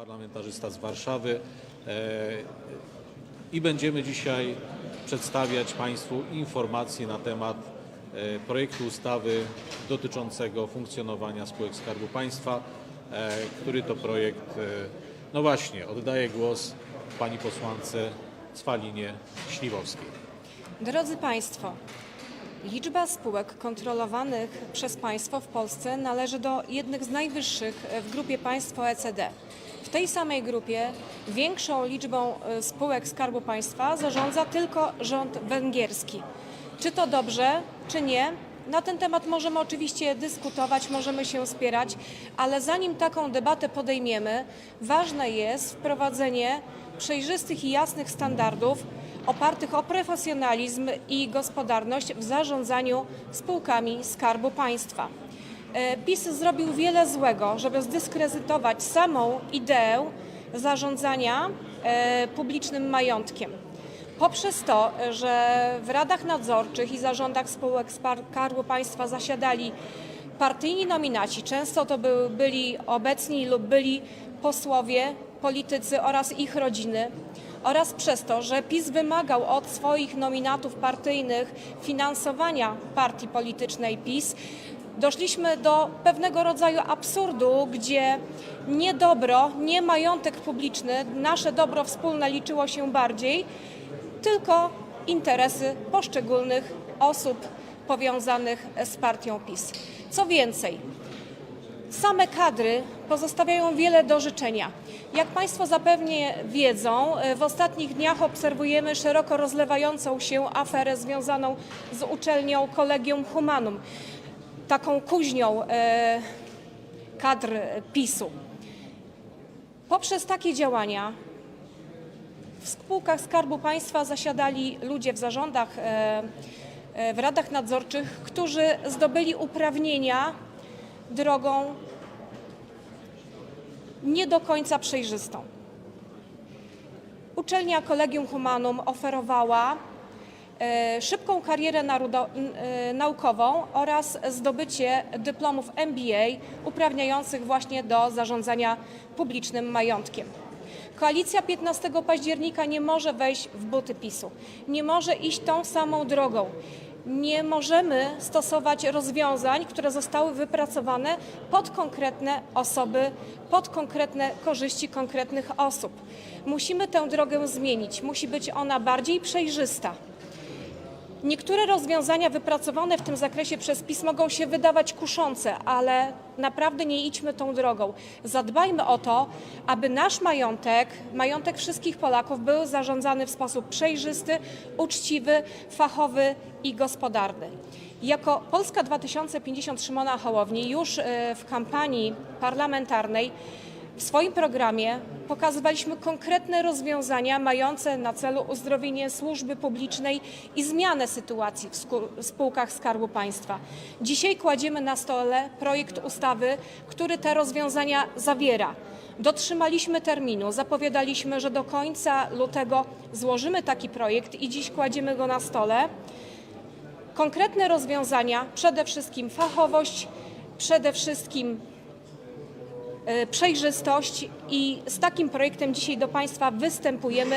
parlamentarzysta z Warszawy e, i będziemy dzisiaj przedstawiać Państwu informacje na temat e, projektu ustawy dotyczącego funkcjonowania spółek Skarbu Państwa, e, który to projekt, no właśnie, oddaję głos Pani posłance Cwalinie Śliwowskiej. Drodzy Państwo, liczba spółek kontrolowanych przez państwo w Polsce należy do jednych z najwyższych w grupie państw OECD. W tej samej grupie większą liczbą e, spółek Skarbu Państwa zarządza tylko rząd węgierski. Czy to dobrze, czy nie? Na ten temat możemy oczywiście dyskutować, możemy się spierać, ale zanim taką debatę podejmiemy, ważne jest wprowadzenie przejrzystych i jasnych standardów opartych o profesjonalizm i gospodarność w zarządzaniu spółkami Skarbu Państwa. E, PiS zrobił wiele złego, żeby zdyskredytować samą ideę zarządzania e, publicznym majątkiem. Poprzez to, że w radach nadzorczych i zarządach spółek Skarbu Państwa zasiadali partyjni nominaci, często to by, byli obecni lub byli posłowie, politycy oraz ich rodziny, oraz przez to, że PiS wymagał od swoich nominatów partyjnych finansowania partii politycznej PiS, doszliśmy do pewnego rodzaju absurdu, gdzie nie dobro, nie majątek publiczny, nasze dobro wspólne liczyło się bardziej, tylko interesy poszczególnych osób powiązanych z partią PiS. Co więcej, Same kadry pozostawiają wiele do życzenia. Jak Państwo zapewnie wiedzą, w ostatnich dniach obserwujemy szeroko rozlewającą się aferę związaną z uczelnią Collegium Humanum, taką kuźnią e, kadr PiSu. Poprzez takie działania w spółkach Skarbu Państwa zasiadali ludzie w zarządach, e, e, w radach nadzorczych, którzy zdobyli uprawnienia drogą nie do końca przejrzystą. Uczelnia Collegium Humanum oferowała szybką karierę e, naukową oraz zdobycie dyplomów MBA uprawniających właśnie do zarządzania publicznym majątkiem. Koalicja 15 października nie może wejść w buty PiSu, nie może iść tą samą drogą. Nie możemy stosować rozwiązań, które zostały wypracowane pod konkretne osoby, pod konkretne korzyści konkretnych osób. Musimy tę drogę zmienić, musi być ona bardziej przejrzysta. Niektóre rozwiązania wypracowane w tym zakresie przez PiS mogą się wydawać kuszące, ale naprawdę nie idźmy tą drogą. Zadbajmy o to, aby nasz majątek, majątek wszystkich Polaków był zarządzany w sposób przejrzysty, uczciwy, fachowy i gospodarny. Jako Polska 2050 Szymona Hołowni już e, w kampanii parlamentarnej w swoim programie pokazywaliśmy konkretne rozwiązania mające na celu uzdrowienie służby publicznej i zmianę sytuacji w spółkach Skarbu Państwa. Dzisiaj kładziemy na stole projekt ustawy, który te rozwiązania zawiera. Dotrzymaliśmy terminu, zapowiadaliśmy, że do końca lutego złożymy taki projekt i dziś kładziemy go na stole konkretne rozwiązania, przede wszystkim fachowość, przede wszystkim przejrzystość i z takim projektem dzisiaj do Państwa występujemy,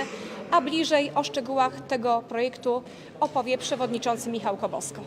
a bliżej o szczegółach tego projektu opowie przewodniczący Michał Kobosko.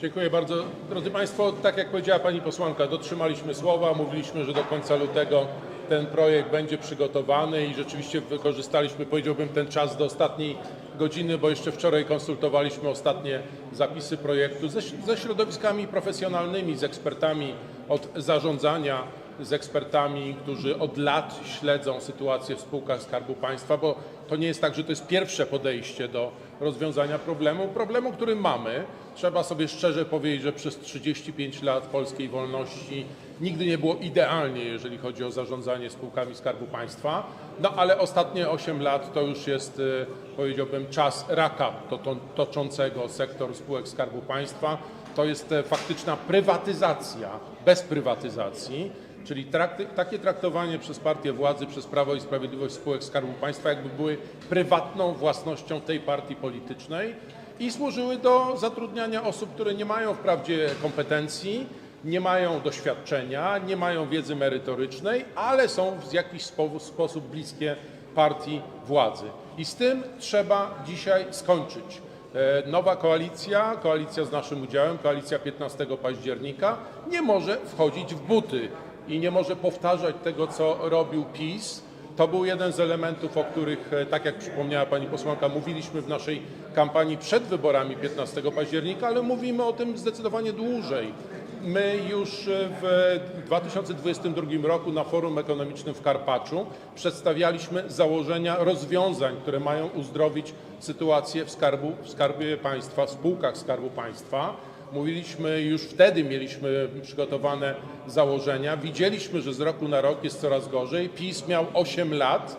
Dziękuję bardzo. Drodzy Państwo, tak jak powiedziała Pani posłanka, dotrzymaliśmy słowa, mówiliśmy, że do końca lutego ten projekt będzie przygotowany i rzeczywiście wykorzystaliśmy, powiedziałbym, ten czas do ostatniej godziny, bo jeszcze wczoraj konsultowaliśmy ostatnie zapisy projektu ze, ze środowiskami profesjonalnymi, z ekspertami od zarządzania, z ekspertami, którzy od lat śledzą sytuację w spółkach Skarbu Państwa, bo to nie jest tak, że to jest pierwsze podejście do rozwiązania problemu. Problemu, który mamy, trzeba sobie szczerze powiedzieć, że przez 35 lat polskiej wolności nigdy nie było idealnie, jeżeli chodzi o zarządzanie spółkami Skarbu Państwa. No ale ostatnie 8 lat to już jest, e, powiedziałbym, czas raka to, to, toczącego sektor spółek Skarbu Państwa. To jest e, faktyczna prywatyzacja bez prywatyzacji. Czyli trakty, takie traktowanie przez partię władzy, przez Prawo i Sprawiedliwość spółek Skarbu Państwa, jakby były prywatną własnością tej partii politycznej i służyły do zatrudniania osób, które nie mają wprawdzie kompetencji, nie mają doświadczenia, nie mają wiedzy merytorycznej, ale są w jakiś spo- sposób bliskie partii władzy. I z tym trzeba dzisiaj skończyć. E, Nowa koalicja, koalicja z naszym udziałem, koalicja 15 października, nie może wchodzić w buty i nie może powtarzać tego, co robił PiS. To był jeden z elementów, o których, e, tak jak przypomniała pani posłanka, mówiliśmy w naszej kampanii przed wyborami 15 października, ale mówimy o tym zdecydowanie dłużej. My już e, w 2022 roku na Forum Ekonomicznym w Karpaczu przedstawialiśmy założenia rozwiązań, które mają uzdrowić sytuację w, skarbu, w skarbie państwa, w spółkach Skarbu Państwa. Mówiliśmy, już wtedy mieliśmy przygotowane założenia. Widzieliśmy, że z roku na rok jest coraz gorzej. PiS miał 8 lat,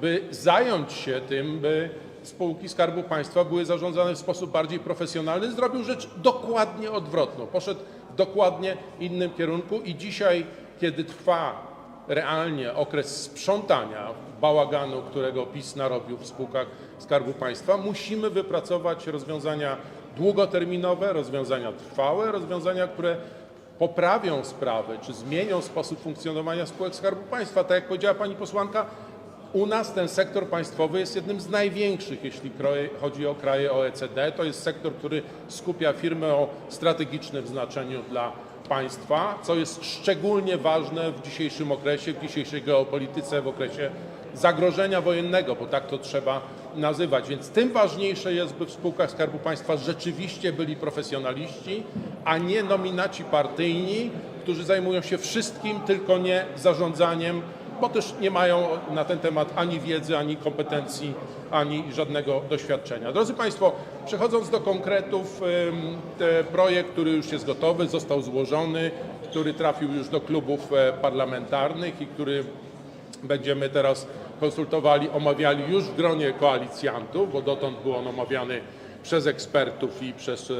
by zająć się tym, by spółki Skarbu Państwa były zarządzane w sposób bardziej profesjonalny. Zrobił rzecz dokładnie odwrotną. Poszedł w dokładnie innym kierunku i dzisiaj, kiedy trwa realnie okres sprzątania bałaganu, którego PiS narobił w spółkach Skarbu Państwa, musimy wypracować rozwiązania długoterminowe, rozwiązania trwałe, rozwiązania, które poprawią sprawę, czy zmienią sposób funkcjonowania spółek Skarbu Państwa. Tak jak powiedziała pani posłanka, u nas ten sektor państwowy jest jednym z największych, jeśli chodzi o kraje OECD. To jest sektor, który skupia firmy o strategicznym znaczeniu dla państwa, co jest szczególnie ważne w dzisiejszym okresie, w dzisiejszej geopolityce, w okresie zagrożenia wojennego, bo tak to trzeba nazywać. Więc tym ważniejsze jest, by w spółkach Skarbu Państwa rzeczywiście byli profesjonaliści, a nie nominaci partyjni, którzy zajmują się wszystkim, tylko nie zarządzaniem bo też nie mają na ten temat ani wiedzy, ani kompetencji, ani żadnego doświadczenia. Drodzy Państwo, przechodząc do konkretów, projekt, który już jest gotowy, został złożony, który trafił już do klubów e, parlamentarnych i który będziemy teraz konsultowali, omawiali już w gronie koalicjantów, bo dotąd był on omawiany przez ekspertów i przez e,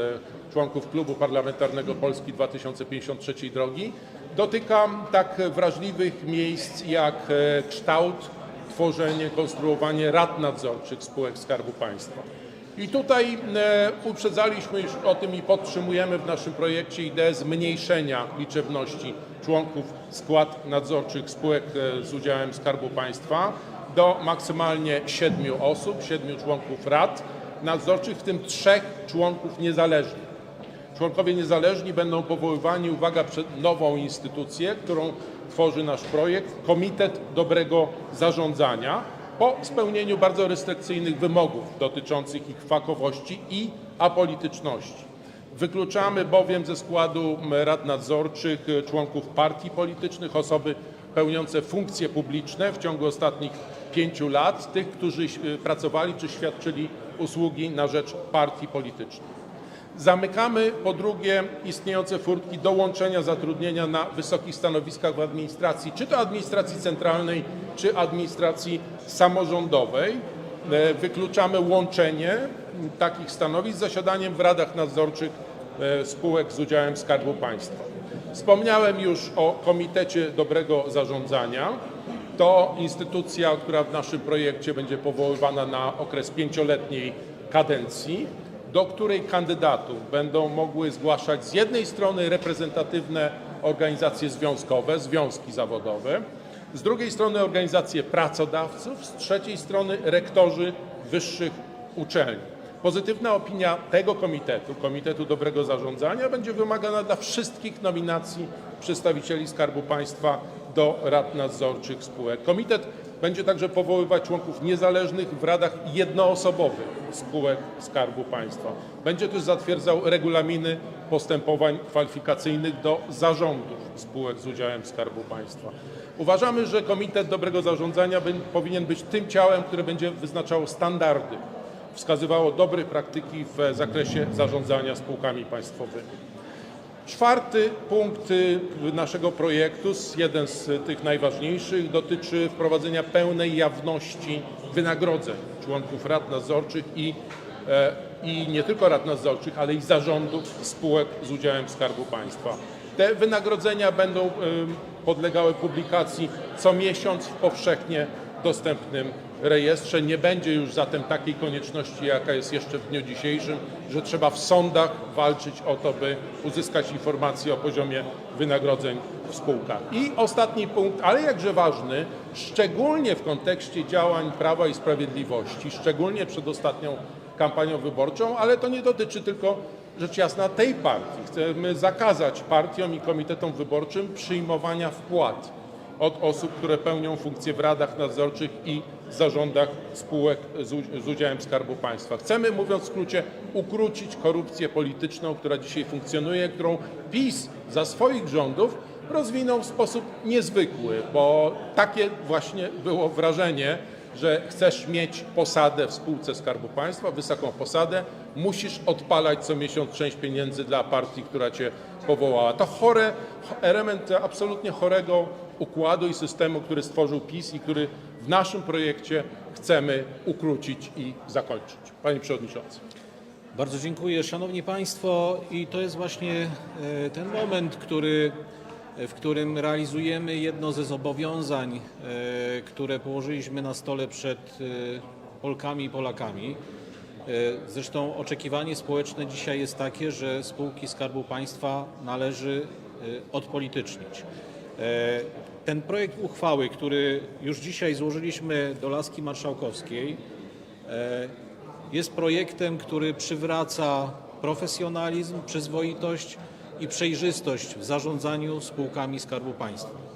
członków Klubu Parlamentarnego Polski 2053 Drogi. Dotyka tak wrażliwych miejsc jak e, kształt, tworzenie, konstruowanie rad nadzorczych spółek Skarbu Państwa. I tutaj e, uprzedzaliśmy już o tym i podtrzymujemy w naszym projekcie ideę zmniejszenia liczebności członków skład nadzorczych spółek e, z udziałem Skarbu Państwa do maksymalnie siedmiu osób, siedmiu członków rad nadzorczych, w tym trzech członków niezależnych. Członkowie niezależni będą powoływani, uwaga, przed nową instytucję, którą tworzy nasz projekt, Komitet Dobrego Zarządzania, po spełnieniu bardzo restrykcyjnych wymogów dotyczących ich fachowości i apolityczności. Wykluczamy bowiem ze składu rad nadzorczych członków partii politycznych, osoby pełniące funkcje publiczne w ciągu ostatnich pięciu lat, tych, którzy e, pracowali czy świadczyli usługi na rzecz partii politycznych. Zamykamy po drugie istniejące furtki do łączenia zatrudnienia na wysokich stanowiskach w administracji, czy to administracji centralnej, czy administracji samorządowej. E, Wykluczamy łączenie takich stanowisk z zasiadaniem w radach nadzorczych e, spółek z udziałem Skarbu Państwa. Wspomniałem już o Komitecie Dobrego Zarządzania. To instytucja, która w naszym projekcie będzie powoływana na okres pięcioletniej kadencji do której kandydatów będą mogły zgłaszać z jednej strony reprezentatywne organizacje związkowe, związki zawodowe, z drugiej strony organizacje pracodawców, z trzeciej strony rektorzy wyższych uczelni. Pozytywna opinia tego komitetu, Komitetu Dobrego Zarządzania, będzie wymagana dla wszystkich nominacji przedstawicieli Skarbu Państwa do rad nadzorczych spółek. Komitet będzie także powoływać członków niezależnych w radach jednoosobowych spółek Skarbu Państwa. Będzie też zatwierdzał regulaminy postępowań kwalifikacyjnych do zarządów spółek z udziałem Skarbu Państwa. Uważamy, że Komitet Dobrego Zarządzania powinien być tym ciałem, które będzie wyznaczało standardy, wskazywało dobre praktyki w zakresie zarządzania spółkami państwowymi. Czwarty punkt y, naszego projektu, jeden z tych najważniejszych, dotyczy wprowadzenia pełnej jawności wynagrodzeń członków rad nadzorczych i, e, i nie tylko rad nadzorczych, ale i zarządów spółek z udziałem Skarbu Państwa. Te wynagrodzenia będą podlegały publikacji co miesiąc w powszechnie dostępnym rejestrze. Nie będzie już zatem takiej konieczności, jaka jest jeszcze w dniu dzisiejszym, że trzeba w sądach walczyć o to, by uzyskać informacje o poziomie wynagrodzeń w spółkach. I ostatni punkt, ale jakże ważny, szczególnie w kontekście działań Prawa i Sprawiedliwości, szczególnie przed ostatnią kampanią wyborczą, ale to nie dotyczy tylko rzecz jasna tej partii. Chcemy zakazać partiom i komitetom wyborczym przyjmowania wpłat od osób, które pełnią funkcje w radach nadzorczych i zarządach spółek z, udziałem Skarbu Państwa. Chcemy, mówiąc w skrócie, ukrócić korupcję polityczną, która dzisiaj funkcjonuje, którą PiS za swoich rządów rozwinął w sposób niezwykły, bo takie właśnie było wrażenie, że chcesz mieć posadę w spółce Skarbu Państwa, wysoką posadę, musisz odpalać co miesiąc część pieniędzy dla partii, która cię powołała. To chore, element absolutnie chorego układu i systemu, który stworzył PiS i który w naszym projekcie chcemy ukrócić i zakończyć. Panie Przewodniczący. Bardzo dziękuję. Szanowni Państwo, i to jest właśnie e, ten moment, który, w którym realizujemy jedno ze zobowiązań, e, które położyliśmy na stole przed e, Polkami i Polakami. E, Zresztą oczekiwanie społeczne dzisiaj jest takie, że spółki Skarbu Państwa należy e, odpolitycznić. Ten projekt uchwały, który już dzisiaj złożyliśmy do laski marszałkowskiej, e, jest projektem, który przywraca profesjonalizm, przyzwoitość i przejrzystość w zarządzaniu spółkami Skarbu Państwa.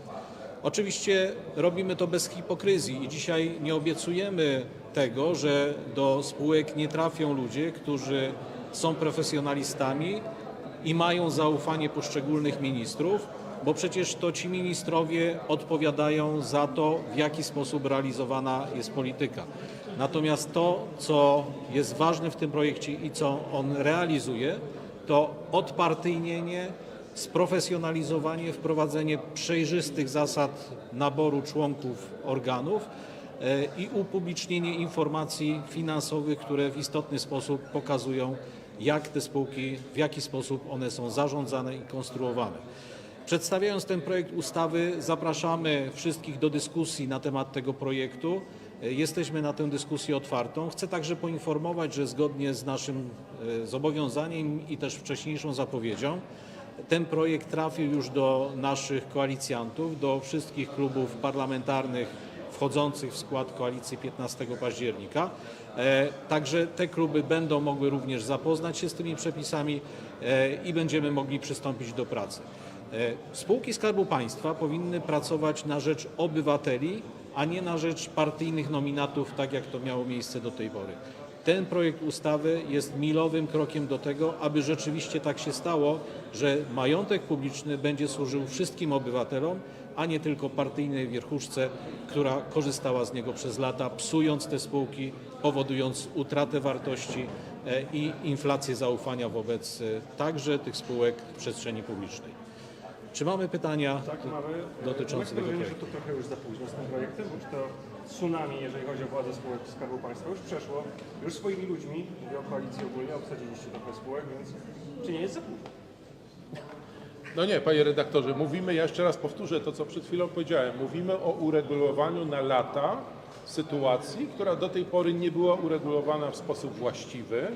Oczywiście robimy to bez hipokryzji i dzisiaj nie obiecujemy tego, że do spółek nie trafią ludzie, którzy są profesjonalistami i mają zaufanie poszczególnych ministrów, bo przecież to ci ministrowie odpowiadają za to, w jaki sposób realizowana jest polityka. Natomiast to, co jest ważne w tym projekcie i co on realizuje, to odpartyjnienie, sprofesjonalizowanie, wprowadzenie przejrzystych zasad naboru członków organów e, i upublicznienie informacji finansowych, które w istotny sposób pokazują, jak te spółki, w jaki sposób one są zarządzane i konstruowane. Przedstawiając ten projekt ustawy, zapraszamy wszystkich do dyskusji na temat tego projektu. Jesteśmy na tę dyskusję otwartą. Chcę także poinformować, że zgodnie z naszym e, zobowiązaniem i też wcześniejszą zapowiedzią, ten projekt trafił już do naszych koalicjantów, do wszystkich klubów parlamentarnych wchodzących w skład koalicji 15 października. E, Także te kluby będą mogły również zapoznać się z tymi przepisami e, i będziemy mogli przystąpić do pracy. E, Spółki Skarbu Państwa powinny pracować na rzecz obywateli, a nie na rzecz partyjnych nominatów, tak jak to miało miejsce do tej pory. Ten projekt ustawy jest milowym krokiem do tego, aby rzeczywiście tak się stało, że majątek publiczny będzie służył wszystkim obywatelom, a nie tylko partyjnej wierchuszce, która korzystała z niego przez lata, psując te spółki, powodując utratę wartości e, i inflację zaufania wobec e, także tych spółek w przestrzeni publicznej. Czy mamy pytania Tak, mamy. dotyczące My tego rozumiem, że projektu? to trochę już za późno z tym projektem, bo już to tsunami, jeżeli chodzi o władzę spółek Skarbu Państwa, już przeszło. Już swoimi ludźmi, mówię o koalicji ogólnie, obsadziliście trochę spółek, więc czy nie jest za późno? No nie, panie redaktorze, mówimy, ja jeszcze raz powtórzę to, co przed chwilą powiedziałem. Mówimy o uregulowaniu na lata sytuacji, która do tej pory nie była uregulowana w sposób właściwy.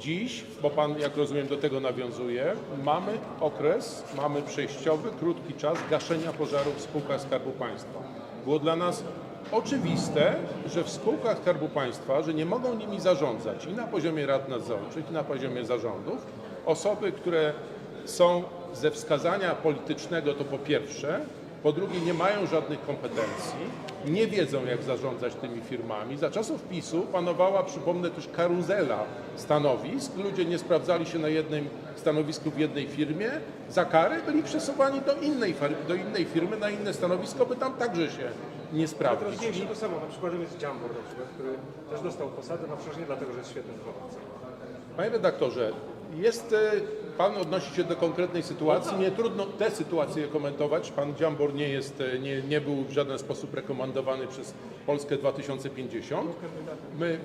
Dziś, bo pan, jak rozumiem, do tego nawiązuje, mamy okres, mamy przejściowy, krótki czas gaszenia pożarów w spółkach Skarbu Państwa. Było dla nas oczywiste, że w spółkach Skarbu Państwa, że nie mogą nimi zarządzać i na poziomie rad nadzorczych, i na poziomie zarządów osoby, które są ze wskazania politycznego to po pierwsze, po drugie nie mają żadnych kompetencji, nie wiedzą jak zarządzać tymi firmami. Za czasów PiSu panowała, przypomnę też karuzela stanowisk. Ludzie nie sprawdzali się na jednym stanowisku w jednej firmie. Za karę byli przesuwani do innej, do innej firmy, na inne stanowisko, by tam także się nie sprawdzić. teraz dzieje się to samo. Na przykładem jest Jambor na przykład, który też dostał posadę, no przecież nie dlatego, że jest świetnym wychowawcą. Panie redaktorze, jest, e, pan odnosi się do konkretnej sytuacji. Nie trudno tę sytuację komentować. Pan Dziambor nie, jest, e, nie, nie był w żaden sposób rekomendowany przez Polskę 2050. My,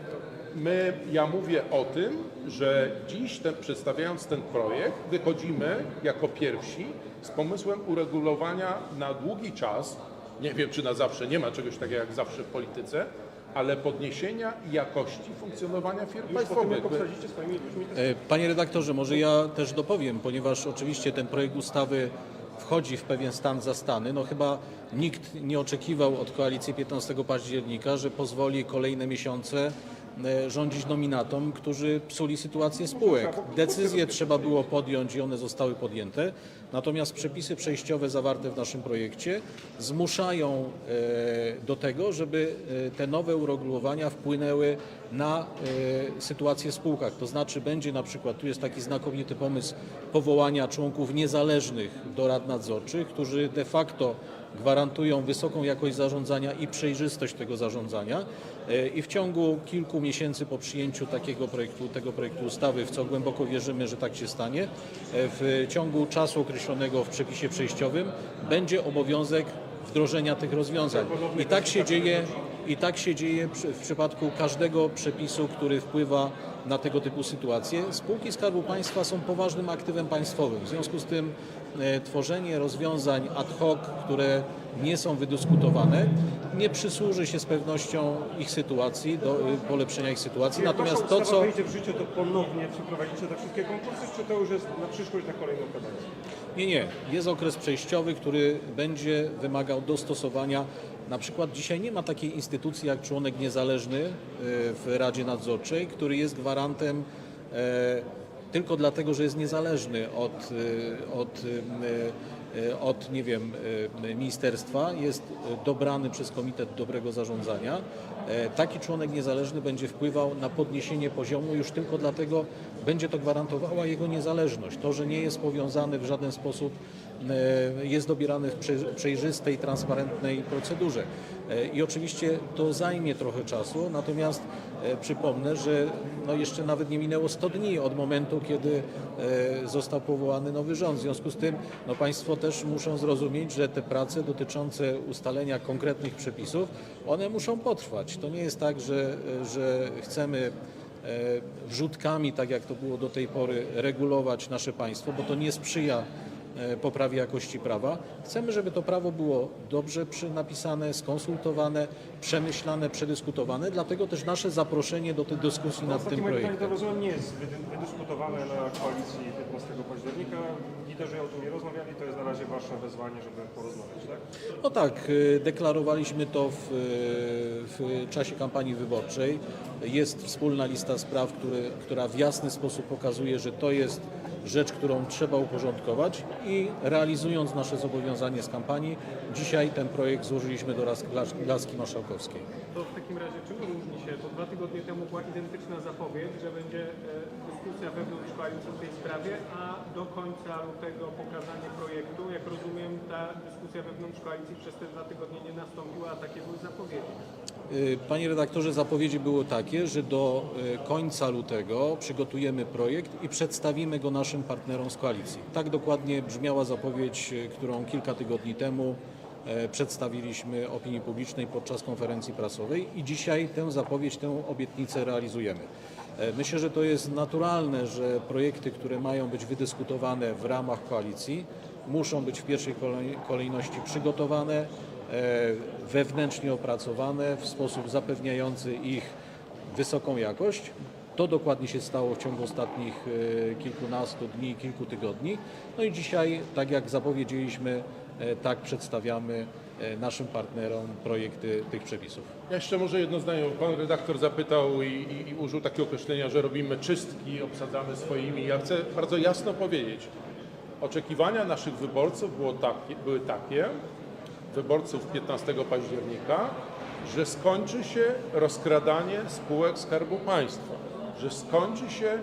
my, ja mówię o tym, że dziś ten, przedstawiając ten projekt, wychodzimy jako pierwsi z pomysłem uregulowania na długi czas, nie wiem czy na zawsze, nie ma czegoś takiego jak zawsze w polityce, ale podniesienia jakości funkcjonowania firm Już po tym, jak państwowych. E, Panie redaktorze, może ja też dopowiem, ponieważ oczywiście ten projekt ustawy wchodzi w pewien stan zastany. No chyba nikt nie oczekiwał od koalicji 15 października, że pozwoli kolejne miesiące rządzić nominatom, którzy psuli sytuację spółek. Decyzje trzeba było podjąć i one zostały podjęte. Natomiast przepisy przejściowe zawarte w naszym projekcie zmuszają e, do tego, żeby e, te nowe uregulowania wpłynęły na e, sytuację w spółkach. To znaczy będzie na przykład, tu jest taki znakomity pomysł powołania członków niezależnych do rad nadzorczych, którzy de facto gwarantują wysoką jakość zarządzania i przejrzystość tego zarządzania E, i w ciągu kilku miesięcy po przyjęciu takiego projektu, tego projektu ustawy, w co głęboko wierzymy, że tak się stanie, w ciągu czasu określonego w przepisie przejściowym będzie obowiązek wdrożenia tych rozwiązań. I tak się dzieje, i tak się dzieje w przypadku każdego przepisu, który wpływa na tego typu sytuacje. Spółki Skarbu Państwa są poważnym aktywem państwowym. W związku z tym e, tworzenie rozwiązań ad hoc, które nie są wydyskutowane, nie przysłuży się z pewnością ich sytuacji, do e, polepszenia ich sytuacji. Natomiast to, co... wejdzie w życie, to ponownie przeprowadzicie te wszystkie konkursy, czy to już jest na przyszłość, na kolejną kadencję? Nie, nie. Jest okres przejściowy, który będzie wymagał dostosowania. Na przykład dzisiaj nie ma takiej instytucji jak członek niezależny e, w Radzie Nadzorczej, który jest gwarantem e, tylko dlatego, że jest niezależny od, e, od, e, od nie wiem, ministerstwa, jest dobrany przez Komitet Dobrego Zarządzania. Taki członek niezależny będzie wpływał na podniesienie poziomu już tylko dlatego, będzie to gwarantowała jego niezależność. To, że nie jest powiązany w żaden sposób, jest dobierany w prze- przejrzystej, transparentnej procedurze. E, I oczywiście to zajmie trochę czasu, natomiast e, przypomnę, że no jeszcze nawet nie minęło 100 dni od momentu, kiedy e, został powołany nowy rząd. W związku z tym no Państwo też muszą zrozumieć, że te prace dotyczące ustalenia konkretnych przepisów, one muszą potrwać. To nie jest tak, że, że chcemy e, wrzutkami, tak jak to było do tej pory, regulować nasze państwo, bo to nie sprzyja e, poprawie jakości prawa. Chcemy, żeby to prawo było dobrze napisane, skonsultowane, przemyślane, przedyskutowane, dlatego też nasze zaproszenie do tej dyskusji nad Ostatnie tym pytanie to projektem. rozumiem nie jest wydy- wydyskutowane na koalicji 15 października. Liderzy o tym nie rozmawiali, to jest na razie wasze wezwanie, żeby porozmawiać, tak? No tak, y, deklarowaliśmy to w, y, w czasie kampanii wyborczej. Jest wspólna lista spraw, który, która w jasny sposób pokazuje, że to jest rzecz, którą trzeba uporządkować i realizując nasze zobowiązanie z kampanii, dzisiaj ten projekt złożyliśmy do Las- Las- Laski Marszałkowskiej. To w takim razie czym różni się? To dwa tygodnie temu była identyczna zapowiedź, że będzie e, dyskusja wewnątrz koalicji w tej sprawie, a do końca lutego pokazanie projektu. Jak rozumiem, ta dyskusja wewnątrz koalicji przez te dwa tygodnie nie nastąpiła, a takie były zapowiedzi. Y, Panie redaktorze, zapowiedzi były takie, że do y, końca lutego przygotujemy projekt i przedstawimy go naszym partnerom z koalicji. Tak dokładnie brzmiała zapowiedź, y, którą kilka tygodni temu przedstawiliśmy opinii publicznej podczas konferencji prasowej i dzisiaj tę zapowiedź, tę obietnicę realizujemy. Myślę, że to jest naturalne, że projekty, które mają być wydyskutowane w ramach koalicji, muszą być w pierwszej kolej- kolejności przygotowane, wewnętrznie opracowane w sposób zapewniający ich wysoką jakość. To dokładnie się stało w ciągu ostatnich e, kilkunastu dni, kilku tygodni. No i dzisiaj, tak jak zapowiedzieliśmy, e, tak przedstawiamy e, naszym partnerom projekty tych przepisów. Ja jeszcze może jedno zdanie, pan redaktor zapytał i, i, i użył takiego określenia, że robimy czystki, obsadzamy swoimi. Ja chcę bardzo jasno powiedzieć, oczekiwania naszych wyborców było takie, były takie, wyborców 15 października, że skończy się rozkradanie spółek Skarbu Państwa, że skończy się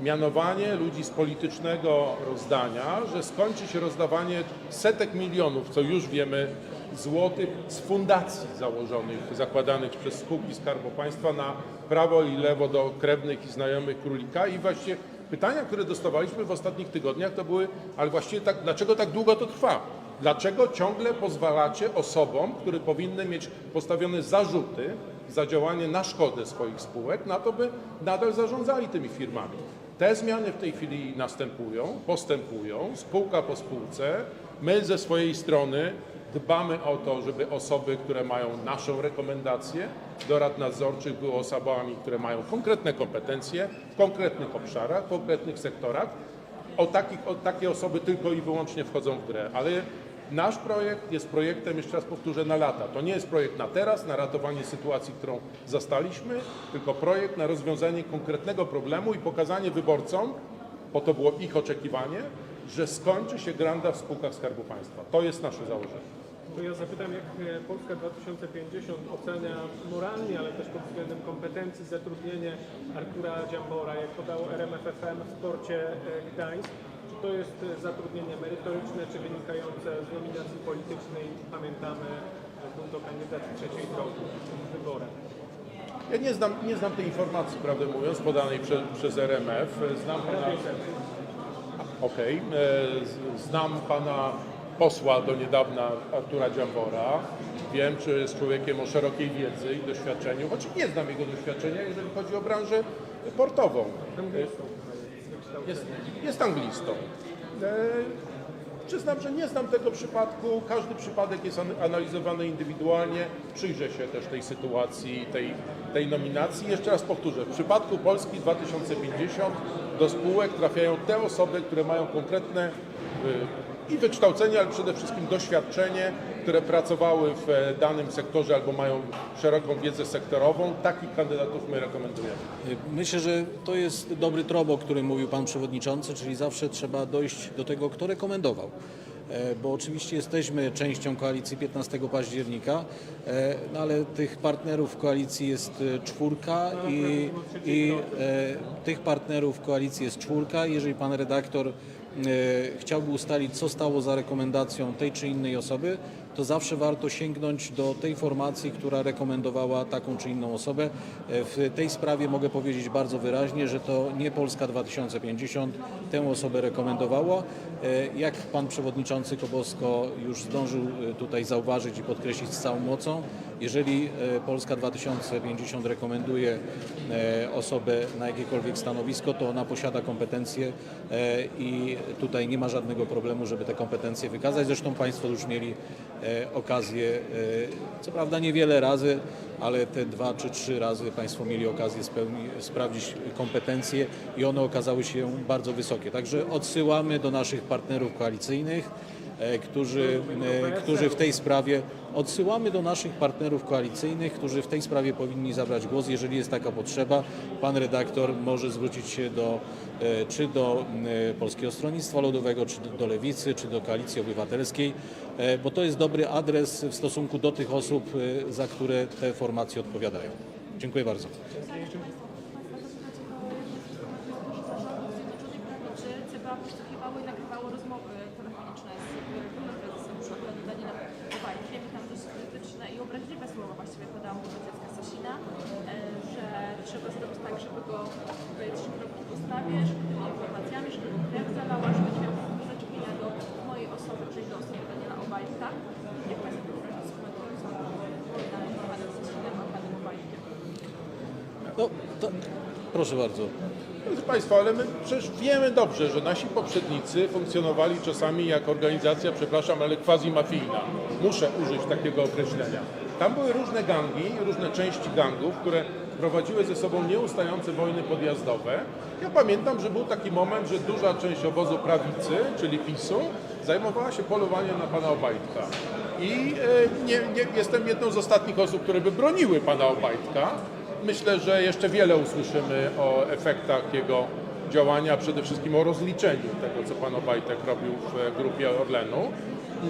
mianowanie ludzi z politycznego rozdania, że skończy się rozdawanie setek milionów, co już wiemy, złotych z fundacji założonych, zakładanych przez spółki Skarbu Państwa na prawo i lewo do krewnych i znajomych królika i właśnie pytania, które dostawaliśmy w ostatnich tygodniach to były, ale właściwie tak, dlaczego tak długo to trwa? Dlaczego ciągle pozwalacie osobom, które powinny mieć postawione zarzuty za działanie na szkodę swoich spółek, na to, by nadal zarządzali tymi firmami? Te zmiany w tej chwili następują, postępują, spółka po spółce. My ze swojej strony Dbamy o to, żeby osoby, które mają naszą rekomendację do rad nadzorczych, były osobami, które mają konkretne kompetencje w konkretnych obszarach, w konkretnych sektorach. O, takich, o takie osoby tylko i wyłącznie wchodzą w grę, ale nasz projekt jest projektem, jeszcze raz powtórzę, na lata. To nie jest projekt na teraz, na ratowanie sytuacji, którą zastaliśmy, tylko projekt na rozwiązanie konkretnego problemu i pokazanie wyborcom, bo to było ich oczekiwanie, że skończy się granda w spółkach Skarbu Państwa. To jest nasze założenie. To ja zapytam, jak e, Polska 2050 ocenia moralnie, ale też pod względem kompetencji zatrudnienie Artura Dziambora, jak podało RMFFM w sporcie e, Gdańsk. To jest e, zatrudnienie merytoryczne, czy wynikające z nominacji politycznej? Pamiętamy, był to kandydat trzeciej drogi w wyborach. Ja nie znam, nie znam tej informacji, prawdę mówiąc, podanej prze, przez RMF. Znam pana, okej, e, znam pana posła do niedawna Artura Dziambora. Wiem, czy jest człowiekiem o szerokiej wiedzy i doświadczeniu, choć nie znam jego doświadczenia, jeżeli chodzi o branżę portową. Jest, jest anglistą. E, Przyznam, że nie znam tego przypadku. Każdy przypadek jest an- analizowany indywidualnie. Przyjrzę się też tej sytuacji, tej, tej nominacji. Jeszcze raz powtórzę, w przypadku Polski 2050 do spółek trafiają te osoby, które mają konkretne y, i wykształcenie, ale przede wszystkim doświadczenie, które pracowały w e, danym sektorze albo mają szeroką wiedzę sektorową. Takich kandydatów my rekomendujemy. Myślę, że to jest dobry trop, o którym mówił Pan Przewodniczący, czyli zawsze trzeba dojść do tego, kto rekomendował. E, Bo oczywiście jesteśmy częścią koalicji 15 października, e, no ale tych partnerów w koalicji jest e, czwórka i, i e, tych partnerów w koalicji jest czwórka. Jeżeli Pan redaktor e, chciałby ustalić, co stało za rekomendacją tej czy innej osoby, to zawsze warto sięgnąć do tej formacji, która rekomendowała taką czy inną osobę. E, W tej sprawie mogę powiedzieć bardzo wyraźnie, że to nie Polska 2050 tę osobę rekomendowała. E, Jak pan przewodniczący Kobosko już zdążył e, tutaj zauważyć i podkreślić z całą mocą, jeżeli Polska 2050 rekomenduje osobę na jakiekolwiek stanowisko, to ona posiada kompetencje i tutaj nie ma żadnego problemu, żeby te kompetencje wykazać. Zresztą Państwo już mieli okazję, e, co prawda niewiele razy, ale te dwa czy trzy razy Państwo mieli okazję spełni, sprawdzić kompetencje i one okazały się bardzo wysokie. Także odsyłamy do naszych partnerów koalicyjnych, e, którzy, e, którzy w tej sprawie odsyłamy do naszych partnerów koalicyjnych, którzy w tej sprawie powinni zabrać głos. Jeżeli jest taka potrzeba, pan redaktor może zwrócić się do, e, czy do e, Polskiego Stronnictwa Ludowego, czy do- Lewicy, czy do Koalicji Obywatelskiej, e, bo to jest dobry adres w stosunku do tych osób, e, za które te formacje odpowiadają. Dziękuję bardzo. E, informacjami, żeby krew zalała, żeby nie miał do mojej osoby, czyli do osoby No, to, proszę bardzo. Drodzy Państwo, ale my przecież wiemy dobrze, że nasi poprzednicy funkcjonowali czasami jak organizacja, przepraszam, ale quasi-mafijna. Muszę użyć takiego określenia. Tam były różne gangi, różne części gangów, które prowadziły ze sobą nieustające wojny podjazdowe. Ja pamiętam, że był taki moment, że duża część obozu prawicy, czyli PiSu, zajmowała się polowaniem na pana Obajtka. I e, nie, nie, jestem jedną z ostatnich osób, które by broniły pana Obajtka. Myślę, że jeszcze wiele usłyszymy o efektach jego działania, przede wszystkim o rozliczeniu tego, co pan Obajtek robił w e, grupie Orlenu.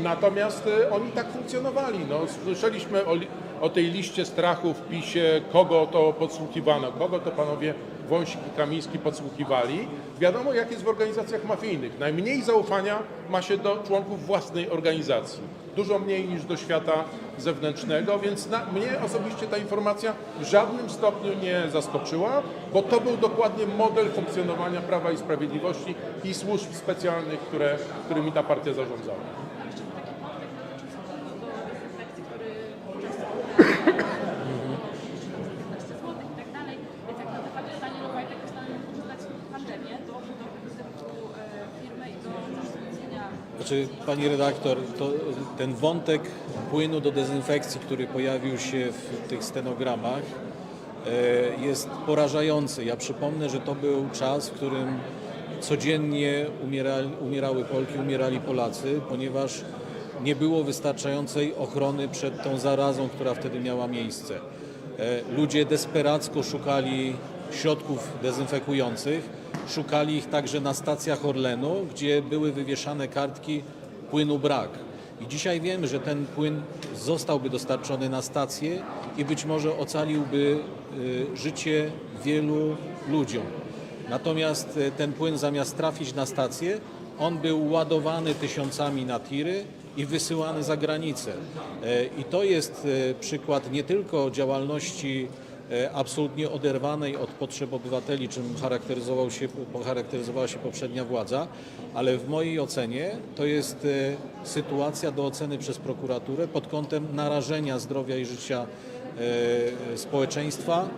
Natomiast e, oni tak funkcjonowali. No, słyszeliśmy o, o tej liście strachów w PiSie, kogo to podsłuchiwano, kogo to panowie Wąsik i Kamiński podsłuchiwali. Wiadomo, jak jest w organizacjach mafijnych. Najmniej zaufania ma się do członków własnej organizacji. Dużo mniej niż do świata zewnętrznego, więc na, mnie osobiście ta informacja w żadnym stopniu nie zaskoczyła, bo to był dokładnie model funkcjonowania Prawa i Sprawiedliwości i służb specjalnych, które, którymi ta partia zarządzała. A jeszcze był taki wątek dotyczący do dezynfekcji, który często 15 zł i tak dalej. Więc jak na przykład Daniel Obajtek postanowił wykorzystać pandemię do budowy wizerunku e, firmy i do wzmocnienia Pani redaktor, to ten wątek płynu do dezynfekcji, który pojawił się w tych stenogramach, e, jest porażający. Ja przypomnę, że to był czas, w którym codziennie umierały Polki, umierali Polacy, ponieważ nie było wystarczającej ochrony przed tą zarazą, która wtedy miała miejsce. E, Ludzie desperacko szukali środków dezynfekujących, szukali ich także na stacjach Orlenu, gdzie były wywieszane kartki płynu brak. I dzisiaj wiemy, że ten płyn zostałby dostarczony na stację i być może ocaliłby y, życie wielu ludziom. Natomiast e, ten płyn zamiast trafić na stację, on był ładowany tysiącami na tiry i wysyłany za granicę. E, I to jest przykład nie tylko działalności absolutnie oderwanej od potrzeb obywateli, czym charakteryzował się, charakteryzowała się poprzednia władza, ale w mojej ocenie to jest e, sytuacja do oceny przez prokuraturę pod kątem narażenia zdrowia i życia e, społeczeństwa.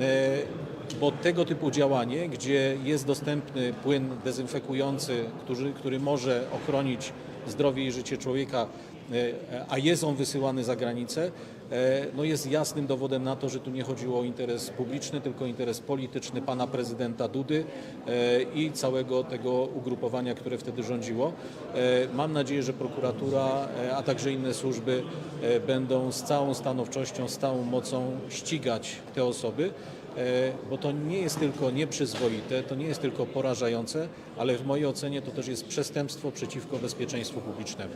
e, bo tego typu działanie, gdzie jest dostępny płyn dezynfekujący, który, który może ochronić zdrowie i życie człowieka, e, a jest on wysyłany za granicę, e, no jest jasnym dowodem na to, że tu nie chodziło o interes publiczny, tylko interes polityczny pana prezydenta Dudy e, i całego tego ugrupowania, które wtedy rządziło. E, Mam nadzieję, że prokuratura, e, a także inne służby e, będą z całą stanowczością, z całą mocą ścigać te osoby. E, bo to nie jest tylko nieprzyzwoite, to nie jest tylko porażające, ale w mojej ocenie to też jest przestępstwo przeciwko bezpieczeństwu publicznemu.